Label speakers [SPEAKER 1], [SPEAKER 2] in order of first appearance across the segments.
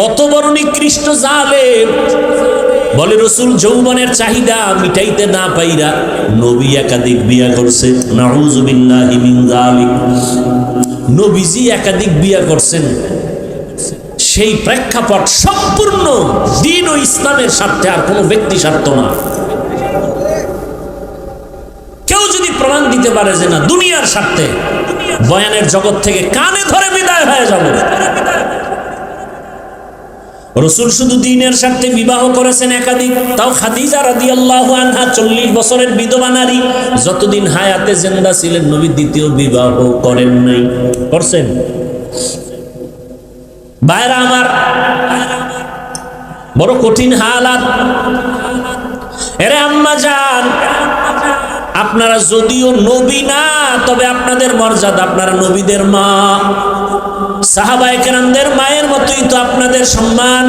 [SPEAKER 1] কত বড় নিকৃষ্ট জালেম। বলে রসুল, যৌবনের চাহিদা মিটাইতে না পাইরা নবী একাধিক বিয়া করছে। নবীজি একাধিক বিয়া করছেন। সেই প্রেক্ষাপট সম্পূর্ণ দিন ও ইসলামের স্বার্থে আর কোনো ব্যক্তি স্বার্থ না। কেউ যদি প্রমাণ দিতে পারে যে না, দুনিয়ার স্বার্থে, বয়ানের জগৎ থেকে কানে ধরে বিদায় হয়ে যাবে। রসুল শুধু দিনের স্বার্থে বিবাহ করেছেন একাধিক, তাও খাদিজা রাদি আল্লাহ আনহা চল্লিশ বছরের বিধবা নারী যতদিন হায়াতে জেন্দা ছিলেন নবী দ্বিতীয় বিবাহ করেন নাই। করছেন? বাইরা আমার, বড় কঠিন হালাত। এরে আম্মা যান আপনারা যদিও নবী না, তবে আপনাদের মর্যাদা আপনারা নবীদের মা। সাহাবায়ে মায়ের মতোই তো আপনাদের সম্মান।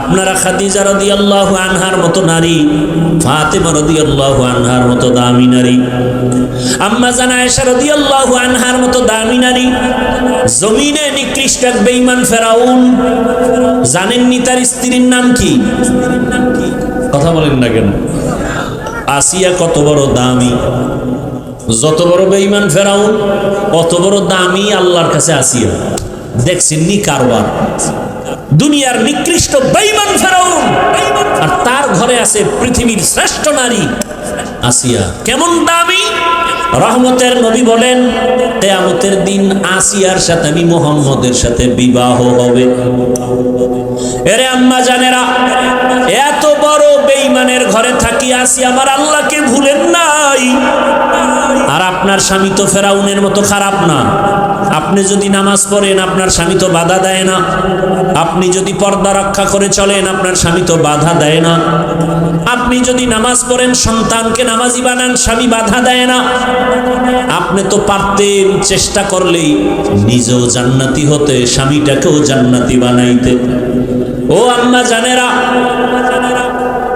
[SPEAKER 1] আপনারা খাদিজা রদি আল্লাহ আনহার মতো নারী, ফাতেমা রদি আল্লাহ আনহার মতো দামি নারী। আম্মা জান আয়েশা আল্লাহ আনহার মতো দামি নারী। জমিনে নিকৃষ্ট এক বেঈমান ফেরাউন। জানেননি তার স্ত্রীর নাম কি? কথা বলেন না কেন? আসিয়া কত বড় দামি। যত বড় বেঈমান ফেরাউন অত বড় দামি আল্লাহর কাছে আসিয়া। দেখছেন নি কারবার? দুনিয়ার নিকৃষ্ট বেঈমান ফেরাউন আর তার ঘরে আছে পৃথিবীর শ্রেষ্ঠ নারী আসিয়া। কেমন দামি? রহমতের নবী বলেন, কেয়ামতের দিন আসিয়ার সাথে আমি মোহাম্মদের সাথে বিবাহ হবে। এরে আম্মা জানেরা, এত বড় বেঈমানের ঘরে থাকি আসি আমার আল্লাহকে ভুলেন নাই। আর আপনার স্বামী তো ফেরাউনের মতো খারাপ না। আপনি যদি নামাজ পড়েন, আপনার স্বামী তো বাধা দেয় না। আপনি যদি পর্দা রক্ষা করে চলেন, আপনার স্বামী তো বাধা দেয় না। আপনি যদি নামাজ পড়েন, সন্তানকে নামাজি বানান, স্বামী বাধা দেয় না। আপনি তো পারতেন চেষ্টা করলেই নিজেও জান্নাতি হতে, স্বামীটাকেও জান্নাতি বানাইতে। ও আম্মা জানেরা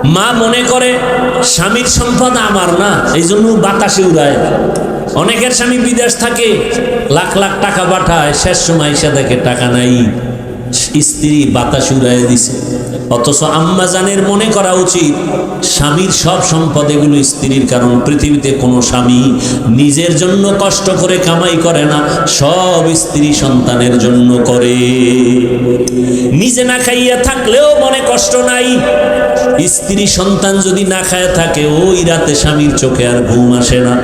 [SPEAKER 1] মা মনে করে, স্বামীর সম্পদ আমার না এই জন্য বাতাসে উড়ায়। অনেকের স্বামী বিদেশ থাকে, লাখ লাখ টাকা পাঠায়, শেষ সময় এসে দেখে টাকা নাই। স্ত্রী বাতাস উড়াই দিছে। অথচ আম্মা জানের মনে করা উচিত, স্বামীর সব সম্পদ এগুলো স্ত্রীর, কারণ পৃথিবীতে কোনো স্বামী নিজের জন্য কষ্ট করে কামাই করে না, সব স্ত্রী সন্তানের জন্য করে। নিজে না খাইয়া থাকলেও মনে কষ্ট নাই, স্ত্রী সন্তান যদি না খায় থাকে, ওই রাতে স্বামীর চোখে আর ঘুম আসে না।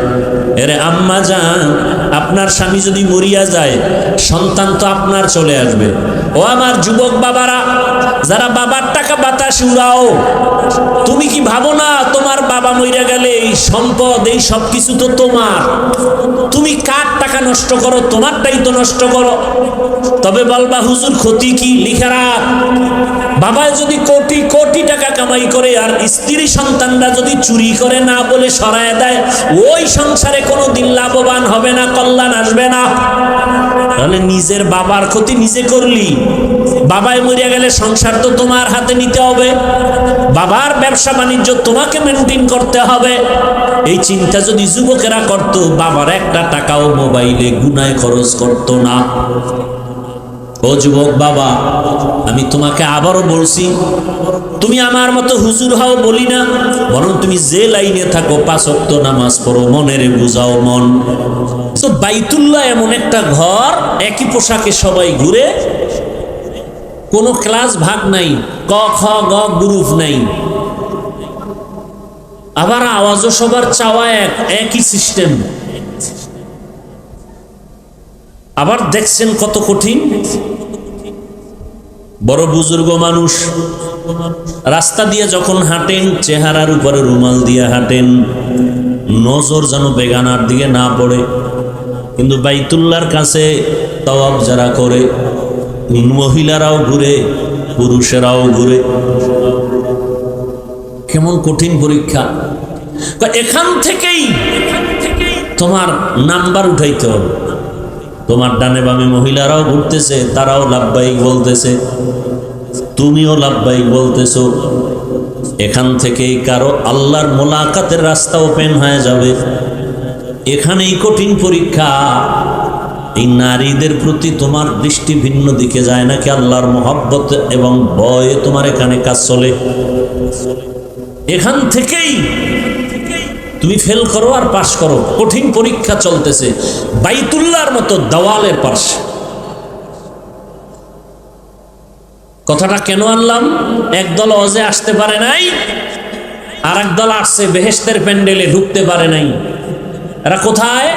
[SPEAKER 1] এরে আম্মা যান আপনার স্বামী যদি মরিয়া যায়, সন্তান তো আপনার চলে আসবে। ও আমার যুবক বাবারা, যারা বাবার টাকা বাতাস উড়াও। তুমি কি ভাবো না তোমার বাবা মইরা গেলে এই সম্পদ, এই সব কিছু তো তোমার? তুমি কার টাকা নষ্ট করো, তোমারটাই তো নষ্ট করো। তবে বলবা, হুজুর, ক্ষতি কি? লিখে রাখ। বাবা যদি কোটি কোটি টাকা কামাই করে আর স্ত্রী সন্তানরা যদি চুরি করে না বলে সরায় দেয়, ওই সংসারে কোনো দিন লাভবান হবে না, কল্যাণ আসবে না। তাহলে নিজের বাবার ক্ষতি নিজে করলি। বাবাই মরিয়া গেলে সংসার তো তোমার হাতে নিতে হবে। বাবার ব্যবসা বাণিজ্য তোমাকে মেনটেন করতে হবে। এই চিন্তা যদি যুবকেরা করতো, বাবার একটা টাকাও মোবাইলে গুনায় খরচ করতো না। ও যুবক বাবা, আমি তোমাকে আবারও বলছি, তুমি আমার মতো হুজুর হও বলি না, বরং তুমি যে লাইনে থাকো পাঁচক্ত নামাজ পড়ো, মনের বুঝাও মন। তো বাইতুল্লাহ এমন একটা ঘর, একই পোশাকে সবাই ঘুরে কোনো ক্লাস ভাগ নাই, ক, খ, গ গ্রুপ নাই। আবার আওয়াজও সবার চাওয়া এক, একই সিস্টেম। আবার দেখছেন কত কঠিন? বড় বুজুর্গ মানুষ, রাস্তা দিয়ে যখন হাঁটেন, চেহারার উপরে রুমাল দিয়ে হাঁটেন, নজর যেন বেগানার দিকে না পড়ে। কিন্তু বাইতুল্লার কাছে তওয়াব যারা করে মহিলারাও ঘুরে, পুরুষেরাও ঘুরে। কেমন কঠিন পরীক্ষা। এখান থেকেই তোমার নাম্বার উঠাইতে হবে। তোমার ডানে বামে মহিলারাও ঘুরতেছে, তারাও লাভবাহিক বলতেছে, তুমিও লাভবাহিক বলতেছো। এখান থেকেই কারও আল্লাহর মোলাকাতের রাস্তা ওপেন হয়ে যাবে। এখানেই কঠিন পরীক্ষা। এই নারীদের প্রতি তোমার দৃষ্টি ভিন্ন দিকে যায় নাকি আল্লাহর মোহাব্বত এবং ভয়ে তোমার এখানে কাজ চলে? এখান থেকেই তুমি ফেল করো আর পাশ করো। কঠিন পরীক্ষা চলতেছে। বাইতুল্লার মতো দেওয়ালের পাশ। কথাটা কেন আনলাম? একদল অজে আসতে পারে নাই আর দল আসছে বেহেস্তের প্যান্ডেলে ঢুকতে পারে নাই। এরা কোথায়?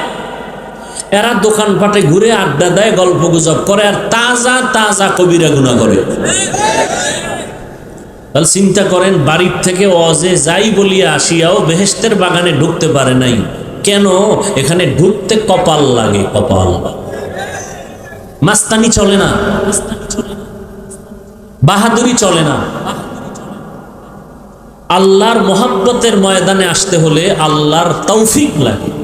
[SPEAKER 1] এরা দোকানপাটে ঘুরে আড্ডা দেয়, গল্প গুজব করে আর তাজা তাজা কবিরা গুণা করে। তাহলে চিন্তা করেন, বাড়ির থেকে অজে যাই বলিয়া আসিয়াও বেহেস্তের বাগানে ঢুকতে পারে নাই। কেন? এখানে ঢুকতে কপাল লাগে, কপাল। মাস্তানি চলে না। বাহাদুরি চলে না। আল্লাহর মোহাব্বতের ময়দানে আসতে হলে আল্লাহর তৌফিক লাগে।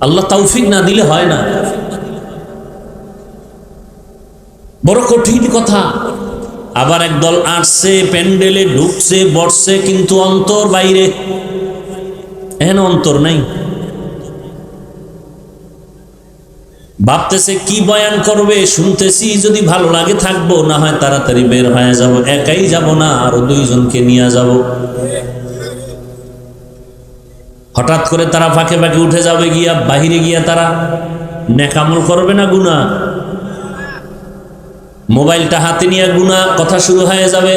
[SPEAKER 1] আল্লাহ তৌফিক না দিলে হয় না। বড় কঠিন কথা। আবার একদল আসছে, প্যান্ডেলে ঢুকছে, বসছে, কিন্তু অন্তর বাইরে। এহেন অন্তর নাই। ভাবতেছে কি বয়ান করবে, শুনতেছি যদি ভালো লাগে থাকব, না হয় তাড়াতাড়ি বের হয়ে যাব, একাই যাব না, আরও দুইজনকে নিয়ে যাব। হঠাৎ করে তারা ফাঁকে ফাঁকে উঠে যাবে গিয়া, বাহিরে গিয়া তারা নেকামল করবে না গুনা মোবাইলটা হাতে নিয়ে গুনা কথা শুরু হয়ে যাবে।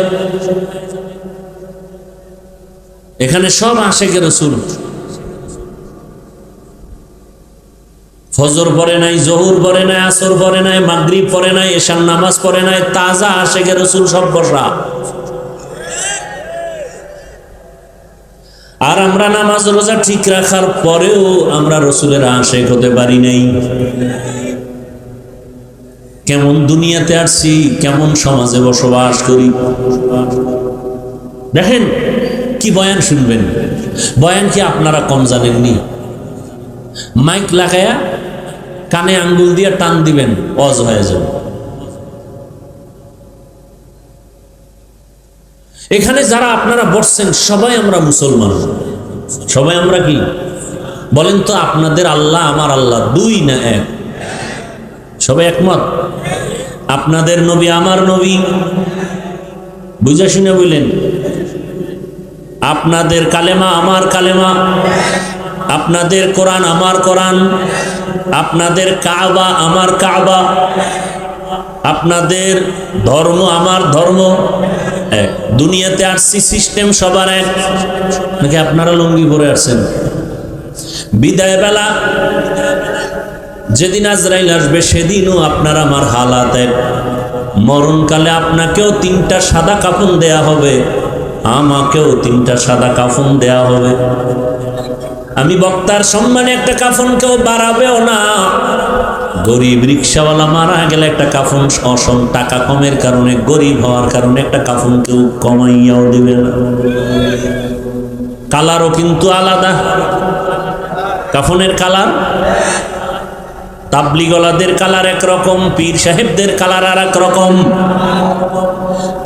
[SPEAKER 1] এখানে সব আশেকে রসুল। ফজর পরে নাই, জহুর পরে নাই, আসর পরে নাই, মাগরিব পরে নাই এশান নামাজ পরে নাই, তাজা আশেকে রসুল সব বসা। আর আমরা নামাজ রোজা ঠিক রাখার পরেও আমরা রসুলের আশেক হতে পারি নাই। কেমন দুনিয়াতে আসছি, কেমন সমাজে বসবাস করি। দেখেন, কি বয়ান শুনবেন? বয়ান কি আপনারা কম জানেননি? মাইক লাগায়া কানে আঙ্গুল দিয়ে টান দিবেন, অজ হয়ে যাবে। এখানে যারা আপনারা বসছেন, সবাই আমরা মুসলমান। সবাই আমরা কি? বলেন তো আপনাদের আল্লাহ আমার আল্লাহ, দুই না এক? সবাই একমত? আপনাদের নবী আমার নবী। বুঝা শুনে বললেন আপনাদের কালেমা আমার কালেমা, আপনাদের কোরআন আমার কোরআন, আপনাদের কাবা আমার কাবা, আপনাদের ধর্ম আমার ধর্ম এক দুনিয়াতে আসছি সিস্টেম সবার এক। নাকি আপনারা লুঙ্গি পরে আসছেন বিদায় বেলা। যেদিন আজরাইল আসবে, সেদিনও আপনার আমার হালাত এক মরণকালে আপনাকেও তিনটা সাদা কাফন দেয়া হবে। আমাকেও তিনটা সাদা কাফন দেয়া হবে। আমি বক্তার সম্মানে একটা কাফন কেউ বাড়াবেও না। গরিব রিক্সাওয়ালা মারা গেলে একটা কাফন অসম টাকা কমের কারণে, গরিব হওয়ার কারণে একটা কাফন কেউ কমাইয়াও দিবে না। কালারও কিন্তু আলাদা। কাফনের কালার? তাবলিগলাদের কালার একরকম, পীর সাহেবদের কালার আর এক রকম।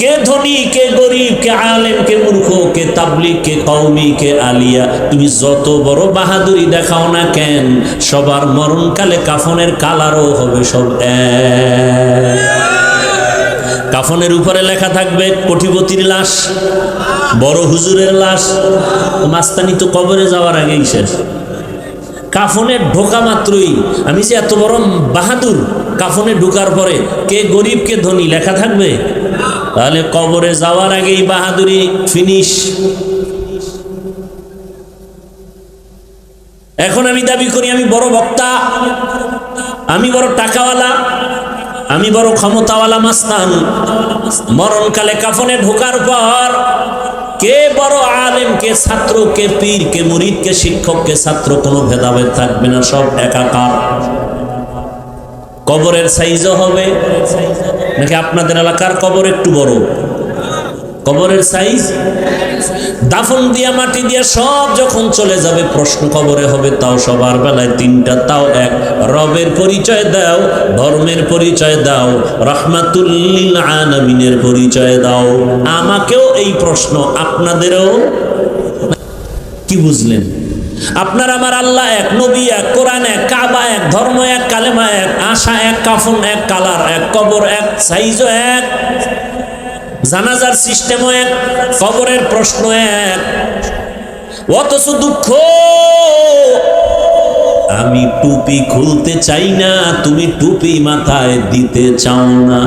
[SPEAKER 1] কে ধনী, কে গরিব, কে আলেম, কে মূর্খ, কে তাবলিগ, কে কৌমি কে আলিয়া, তুমি যত বড় বাহাদুরি দেখাও না কেন, সবার মরণকালে কাফনের কালারও হবে সব কাফনের উপরে লেখা থাকবে কোটিপতির লাশ, বড় হুজুরের লাশ, মাস্তানি তো কবরে যাওয়ার আগেই শেষ। কাফনে ঢোকা মাত্রই, আমি যে এত বড় বাহাদুর, কাফনে ঢোকার পরে কে গরিব, কে ধনী, লেখা থাকবে তাহলে কবরে যাওয়ার আগেই বাহাদুরি ফিনিশ এখন আমি দাবি করি, আমি বড় বক্তা, আমি বড় টাকাওয়ালা, আমি বড় ক্ষমতাওয়ালা মাস্তান। মরণকালে কাফনে ঢোকার পর কে বড় আলেম, কে ছাত্র, কে পীর, কে মুরিদ, কে শিক্ষক, কে ছাত্র, কোনো ভেদাভেদ থাকবে না, সব একাকার। কবরের সাইজও হবে নাকি আপনাদের এলাকার কবর একটু বড়? কবরের সাইজ দাফন দিয়া, মাটি দিয়া সব যখন চলে যাবে, প্রশ্ন কবরে হবে, তাও সবার বেলায় তিনটা, তাও এক। রবের পরিচয় দাও, ধর্মের পরিচয় দাও, রহমাতুল্লিল পরিচয় দাও। আমাকেও এই প্রশ্ন, আপনাদেরও? কি বুঝলেন? আপনার আমার আল্লাহ এক, নবী এক, কোরআন এক, কাবা এক, ধর্ম এক, কালেমা এক, আশা এক, কাফন এক, কালার এক, কবর এক, সাইজ এক, জানাজার সিস্টেমও এক, কবরের প্রশ্ন এক। অথচ দুঃখ, আমি টুপি খুলতে চাই না, তুমি টুপি মাথায় দিতে চাও না।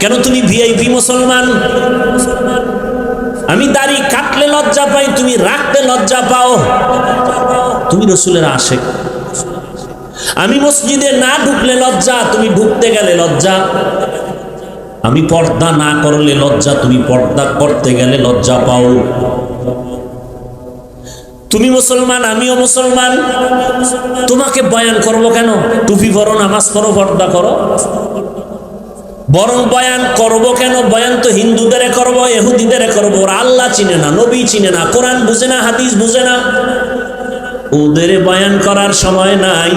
[SPEAKER 1] কেন তুমি ভিআইপি মুসলমান? আমি দাড়ি লজ্জা পাই, তুমি রাখতে লজ্জা পাও। তুমি রসুলের আশেক। আমি মসজিদে না ঢুকলে লজ্জা, তুমি ঢুকতে গেলে লজ্জা। আমি পর্দা না করলে লজ্জা, তুমি পর্দা করতে গেলে লজ্জা পাও। তুমি মুসলমান, আমিও মুসলমান। তোমাকে বয়ান করব কেন? টুপি পরো, নামাজ পড়ো, পর্দা করো। বরং বয়ান করব কেন? বয়ান তো হিন্দুদের করব এহুদিদের করব। ওরা আল্লাহ চিনে না, নবী চিনে না, কোরআন বুঝে না, হাদিস বুঝে না। ওদের বয়ান করার সময় নাই।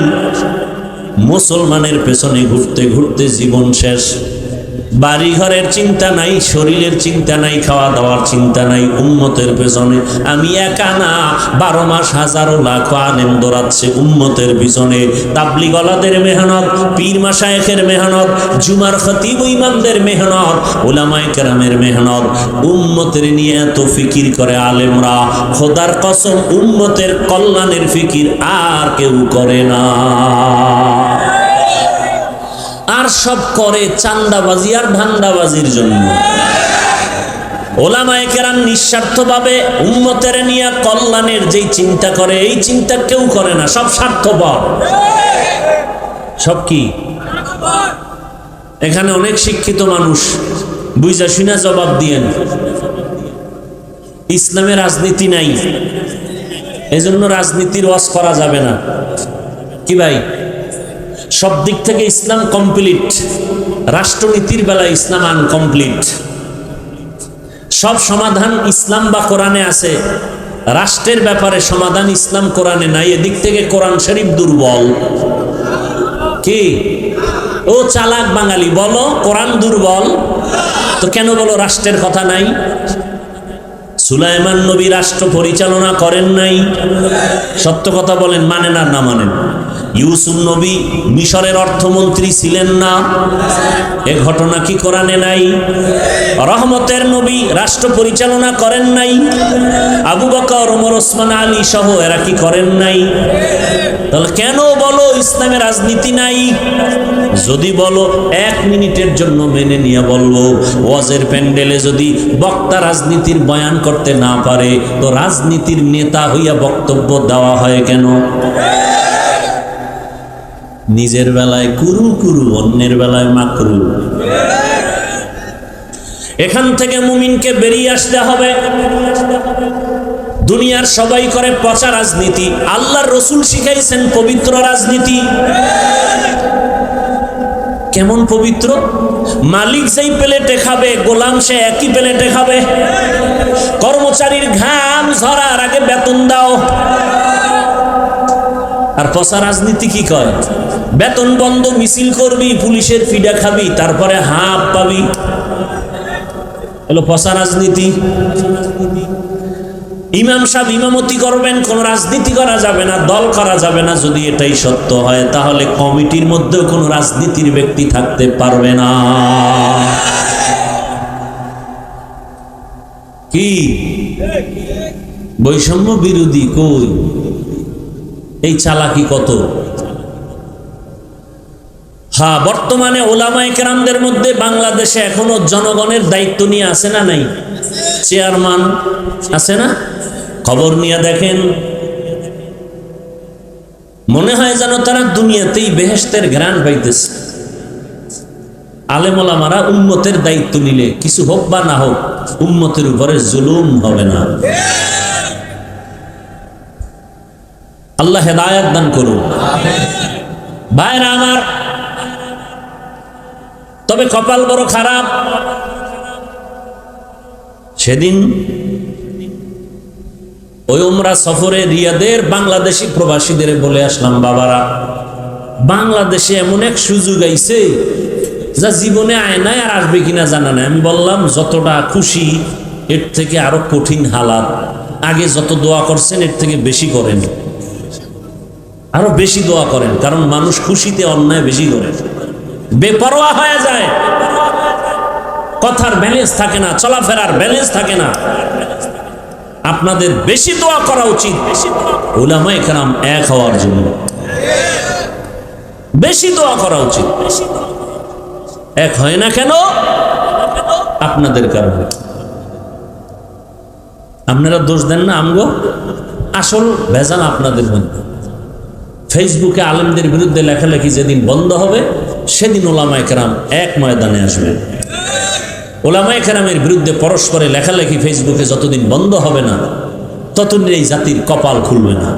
[SPEAKER 1] মুসলমানের পেছনে ঘুরতে ঘুরতে জীবন শেষ। বাড়ি ঘরের চিন্তা নাই, শরীরের চিন্তা নাই খাওয়া দাওয়ার চিন্তা নাই, উম্মতের পেছনে। আমি একা না, বারো মাস হাজারো লাখ আনেম দৌড়াচ্ছে উম্মতের পিছনে। তাবলি গলাদের মেহনত, পীর মাসায়েখের মেহনত, জুমার খতিব ইমামদের মেহনত ওলামায় কেরামের মেহনত। উম্মতের নিয়ে এত ফিকির করে আলেমরা। খোদার কসম, উম্মতের কল্যাণের ফিকির আর কেউ করে না। আর সব করে চান্দাবাজি আর ধান্দাবাজির জন্য। ওলামায় কেরাম নিঃস্বার্থভাবে উন্মতের নিয়ে কল্যাণের যেই চিন্তা করে, এই চিন্তা কেউ করে না, সব স্বার্থপর। সব কি? এখানে অনেক শিক্ষিত মানুষ, বুঝা শুনা জবাব দিয়েন। ইসলামে রাজনীতি নাই। এজন্য রাজনীতির ওয়াজ করা যাবে না। কি ভাই? সব দিক থেকে ইসলাম কমপ্লিট। রাষ্ট্রনীতির বেলায় ইসলাম আনকমপ্লিট। সব সমাধান ইসলাম বা কোরআনে আছে। রাষ্ট্রের ব্যাপারে সমাধান ইসলাম কোরআনে নাই, এদিক থেকে কোরআন শরীফ দুর্বল। কি? ও চালাক বাঙালি, বলো কোরআন দুর্বল? তো কেন বলো রাষ্ট্রের কথা নাই? সুলাইমান নবী রাষ্ট্র পরিচালনা করেন নাই। সত্য কথা বলেন মানেন আর না মানেন। ইউসুফ নবী মিশরের অর্থমন্ত্রী ছিলেন না। এ ঘটনা কি কোরআনে নাই? রহমতের নবী রাষ্ট্র পরিচালনা করেন নাই। আবু বকর, ওমর, ওসমান, আলী সহ এরা কি করেন নাই? তাহলে কেন বলো ইসলামের রাজনীতি নাই? যদি বলো, এক মিনিটের জন্য মেনে নিয়ে বলব, ওয়াজের প্যান্ডেলে যদি বক্তা রাজনীতির বয়ান করতে না পারে, তো রাজনীতির নেতা হইয়া বক্তব্য দেওয়া হয় কেন? নিজের বেলায় কুরু কুরু, অন্যের বেলায় মাকরু। এখান থেকে মুমিনকে বেরিয়ে আসতে হবে। দুনিয়ার সবাই করে পচা রাজনীতি। আল্লাহর রসুল শিখাইছেন পবিত্র রাজনীতি। কেমন পবিত্র? মালিক যেই প্লেটে খাবে, গোলাম সে একই প্লেটে খাবে। কর্মচারীর ঘাম ঝরার আগে বেতন দাও। আর পচা রাজনীতি কি কয়? বেতন বন্ধ, মিছিল করবি, পুলিশের ফিডা খাবি, তারপরে হাফ পাবি। এলো পচা রাজনীতি। ইমাম সাহেব ইমামতি করবেন, কোন রাজনীতি করা যাবে না, দল করা যাবে না, যদি এটাই সত্য হয়, তাহলে কমিটির মধ্যেও কোন রাজনীতির ব্যক্তি থাকতে পারবে না। কি? বৈষম্য বিরোধী কই? এই চালাকি কত? হ্যাঁ বর্তমানে ওলামাই কেরামদের মধ্যে বাংলাদেশে এখনও জনগণের দায়িত্ব নিয়ে আছে না নাই? চেয়ারম্যান আছে না? খবর নিয়ে দেখেন। মনে হয় যেন তারা দুনিয়াতেই বেহেস্তের ঘ্রাণ পাইতেছে। আলেমোলামারা উন্মতের দায়িত্ব নিলে কিছু হোক বা না হোক উন্মতের উপরে জুলুম হবে না। আল্লাহ হেদায়াত দান করুন। ভাইরা আমার, তবে কপাল বড় খারাপ। সেদিন ওই উমরা সফরে রিয়াদের বাংলাদেশি প্রবাসীদের বলে আসলাম, বাবারা, বাংলাদেশে এমন এক সুযোগ আইছে যা জীবনে আয়নায় আর আসবে কিনা জানা নাই। আমি বললাম, যতটা খুশি, এর থেকে আরও কঠিন হালাত। আগে যত দোয়া করছেন, এর থেকে বেশি করেন। আরও বেশি দোয়া করেন, কারণ মানুষ খুশিতে অন্যায় বেশি করে। বেপরোয়া হয়ে যায়। কথার ব্যালেন্স থাকে না, চলাফেরার ব্যালেন্স থাকে না। আপনাদের বেশি দোয়া করা উচিত। ওলামা একরাম এক হওয়ার জন্য। বেশি দোয়া করা উচিত। এক হয় না কেন? আপনাদের কারণে। আপনারা দোষ দেন না আমগো? আসল ভেজাল আপনাদের মধ্যে। ফেসবুকে আলেমদের বিরুদ্ধে লেখালেখি যেদিন বন্ধ হবে, সেদিন ওলামায় কেরাম এক ময়দানে আসবে। ওলামায় কেরামের বিরুদ্ধে পরস্পরে লেখালেখি ফেসবুকে যতদিন বন্ধ হবে না, ততদিন এই জাতির কপাল খুলবে না।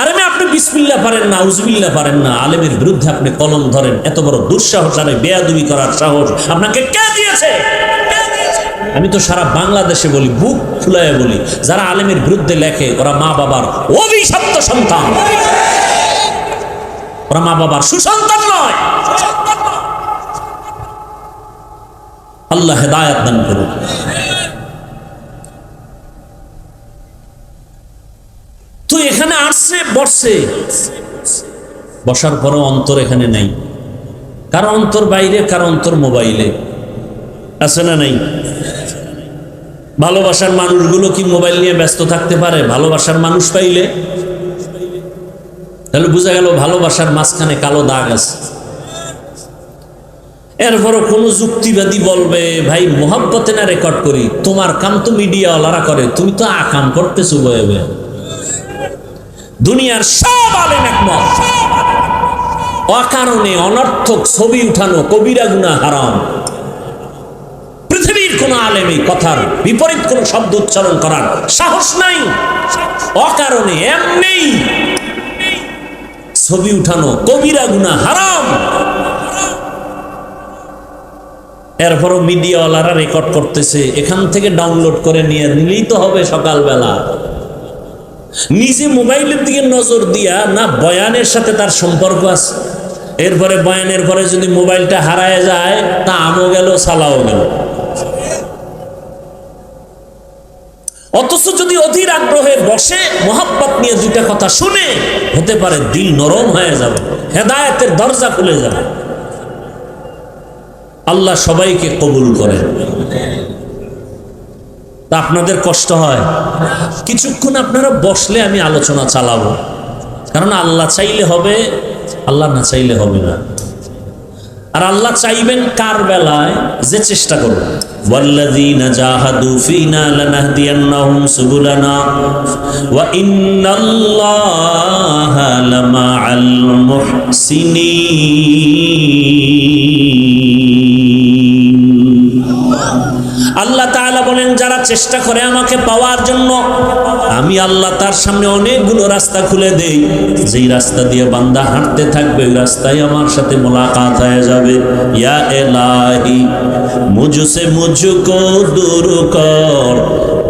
[SPEAKER 1] আর আমি আপনি বিসমিল্লা পারেন না উজবিল্লা পারেন না, আলেমের বিরুদ্ধে আপনি কলম ধরেন, এত বড় দুঃসাহস, আর বেয়াদুবি করার সাহস আপনাকে কে দিয়েছে? আমি তো সারা বাংলাদেশে বলি, বুক ফুলায় বলি, যারা আলেমের বিরুদ্ধে লেখে, ওরা মা বাবার অভিশপ্ত সন্তান। ওরা মা বাবার সুসন্তান নয়। আল্লাহ হেদায়াত দান করুন তো এখানে আসছে, বসছে। বসার পরে অন্তর এখানে নেই। কার অন্তর বাইরে, কার অন্তর মোবাইলে? আছে না নাই? ভালোবাসার মানুষগুলো কি মোবাইল নিয়ে ব্যস্ত থাকতে পারে? ভালোবাসার মানুষ পাইলে? তাহলে বোঝা গেল ভালোবাসার মাঝখানে কালো দাগ আছে। এরপরও কোনো যুক্তিবাদী বলবে, ভাই, মোহাব্বতে না রেকর্ড করি? তোমার কাম তো মিডিয়াওয়ালারা করে, তুমি তো আকাম করতেছো বয়ে দুনিয়ার সব আলেম একমত। অকারণে অনর্থক ছবি উঠানো কবিরা গুনা হারাম। কোন আলেম এই কথার বিপরীত কোন শব্দ উচ্চারণ করার সাহস নাই। অকারণে এমনি ছবি উঠানো কবিরা গুনা হারাম। এরপরও মিডিয়াওয়ালারা রেকর্ড করতেছে, এখান থেকে ডাউনলোড করে নিয়ে নিলেই তো হবে সকালবেলা। নিজে মোবাইলের দিকে নজর দিয়া, না বয়ানের সাথে তার সম্পর্ক আছে। এরপরে বয়ানের পরে যদি মোবাইলটা হারায় যায়, তা আমও গেল, সালাও গেল। অথচ যদি অধীর আগ্রহে বসে, মোহাব্বত নিয়ে দুইটা কথা শুনে, হতে পারে দিল নরম হয়ে যাবে, হেদায়তের দরজা খুলে যাবে। আল্লাহ সবাইকে কবুল করেন। তা আপনাদের কষ্ট হয়? কিছুক্ষণ আপনারা বসলে আমি আলোচনা চালাবো। কারণ আল্লাহ চাইলে হবে, আল্লাহ না চাইলে হবে না। আর আল্লাহ চাইবেন কার বেলায়? যে চেষ্টা করবে ওয়াল্লাযীনা জাহাদু ফীনা লানাহদিয়ান্নাহুম সুবুলানা ওয়া ইন্নাল্লাহা লামাআল মুহসিনিন আল্লাহ তাআলা বলেন, যারা চেষ্টা করে আমাকে পাওয়ার জন্য, আমি আল্লাহ তার সামনে অনেকগুলো রাস্তা খুলে দেই। যেই রাস্তা দিয়ে বান্দা হাঁটতে থাকবে, ওই রাস্তায় আমার সাথে মোলাকাত হয়ে যাবে। ইয়া এলাহি মুঝসে মুঝকো দূর কর।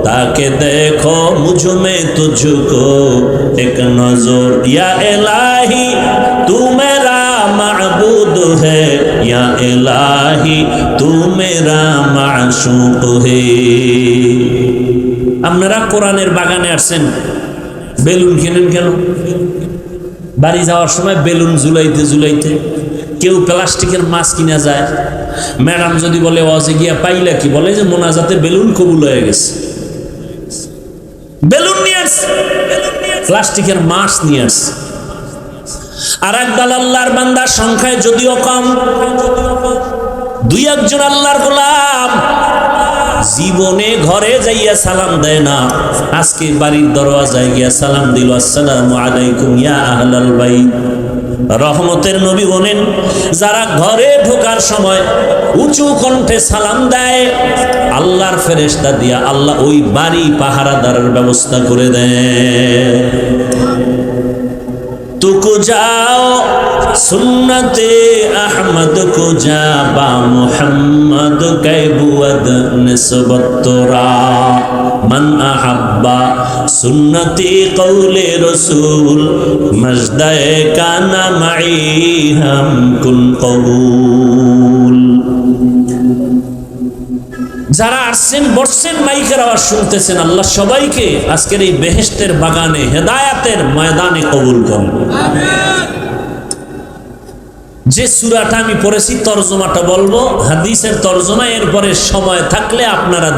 [SPEAKER 1] তাকে দেখো মুঝ মে তুঝকো, এক নজর। ইয়া এলাহি یا الہی تو میرا معشوق আপনারা কোরআনের বাগানে আসছেন, বেলুন কেনেন কেন? বাড়ি যাওয়ার সময় বেলুন জুলাইতে জুলাইতে কেউ প্লাস্টিকের মাছ কিনা যায়। ম্যাডাম যদি বলে অজে গিয়া পাইলা কি? বলে যে, মোনাজাতে বেলুন কবুল হয়ে গেছে। বেলুন নিয়ে আসছে, প্লাস্টিকের মাছ নিয়ে আসছে। আর একদল আল্লাহর বান্দার সংখ্যায় যদিও কম, দুই একজন আল্লাহর গোলাম জীবনে ঘরে যাইয়া সালাম দেয় না। আজকে বাড়ির দরওয়াজায় গিয়া সালাম দিল, আসসালামু আলাইকুম ইয়া আহলাল বাইত। রহমতের নবী বলেন, যারা ঘরে ঢোকার সময় উঁচু কণ্ঠে সালাম দেয়, আল্লাহর ফেরেশতা দিয়া আল্লাহ ওই বাড়ি পাহারাদারের ব্যবস্থা করে দেয়। তুকু যাও সুন্নতে আহমদ কো যা বা মুহাম্মদ কৈবুয়দ নিসবতরা من احب سنتی قول رسول مجدے کا نہ معی ہم کن قبول যারা আসছেন, বসছেন, মাইকের আওয়াজ শুনতেছেন, আল্লাহ সবাইকে আজকের এই বেহেস্তের বাগানে, হেদায়াতের ময়দানে কবুল করেন। যে সুরাটা আমি পড়েছি, তর্জমাটা বলব, হাদিসের তর্জমা, এরপরে সময় থাকলে আপনারা